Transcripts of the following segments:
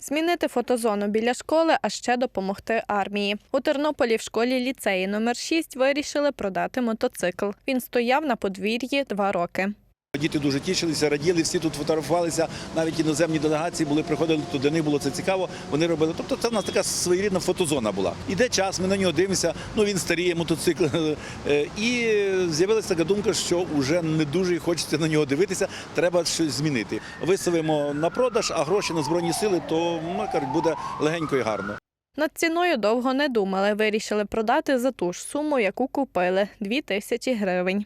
Змінити фотозону біля школи, а ще допомогти армії. У Тернополі в школі ліцеї номер 6 вирішили продати мотоцикл. Він стояв на подвір'ї два роки. Діти дуже тішилися, раділи, всі тут фотографувалися, навіть іноземні делегації були, приходили тут, до них було це цікаво. Вони робили. Тобто це в нас така своєрідна фотозона була. Іде час, ми на нього дивимося. Ну він старіє мотоцикл. Е, І з'явилася така думка, що вже не дуже хочеться на нього дивитися. Треба щось змінити. Виставимо на продаж, а гроші на збройні сили, то ну, кажуть, буде легенько і гарно. Над ціною довго не думали. Вирішили продати за ту ж суму, яку купили дві тисячі гривень.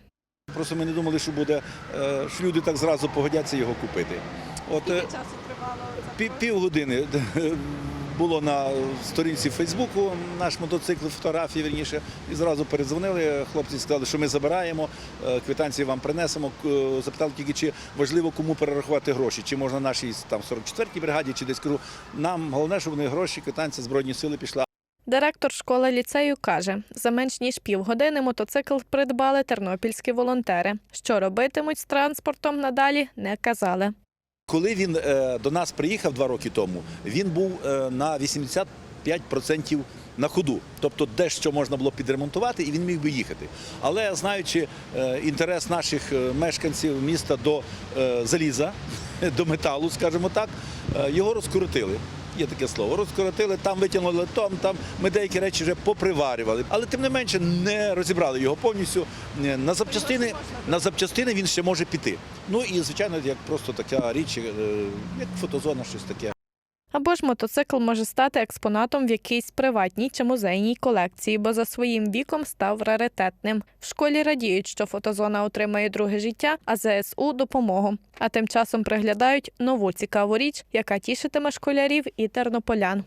Просто ми не думали, що буде, е, що люди так зразу погодяться його купити. От е, часу тривало Пів, півгодини було на сторінці Фейсбуку наш мотоцикл, фотографії вірніше, і зразу передзвонили. Хлопці сказали, що ми забираємо, е, квитанції вам принесемо. Запитали тільки, чи важливо кому перерахувати гроші, чи можна нашій там 44-й бригаді, чи десь кажу. Нам головне, щоб вони гроші, квитанція збройні сили пішла. Директор школи ліцею каже, за менш ніж півгодини мотоцикл придбали тернопільські волонтери. Що робитимуть з транспортом надалі, не казали. Коли він е, до нас приїхав два роки тому, він був е, на 85% на ходу. Тобто дещо можна було підремонтувати, і він міг би їхати. Але знаючи е, інтерес наших мешканців міста до заліза, до металу, скажімо так, його розкоротили. Є таке слово, розкоротили, там витягнули там, там ми деякі речі вже поприварювали. Але тим не менше не розібрали його повністю. Е, На запчастини, на запчастини він ще може піти. Ну і звичайно, як просто така річ, е, як фотозона, щось таке. Або ж мотоцикл може стати експонатом в якійсь приватній чи музейній колекції, бо за своїм віком став раритетним. В школі радіють, що фотозона отримає друге життя, а ЗСУ допомогу. А тим часом приглядають нову цікаву річ, яка тішитиме школярів і тернополян.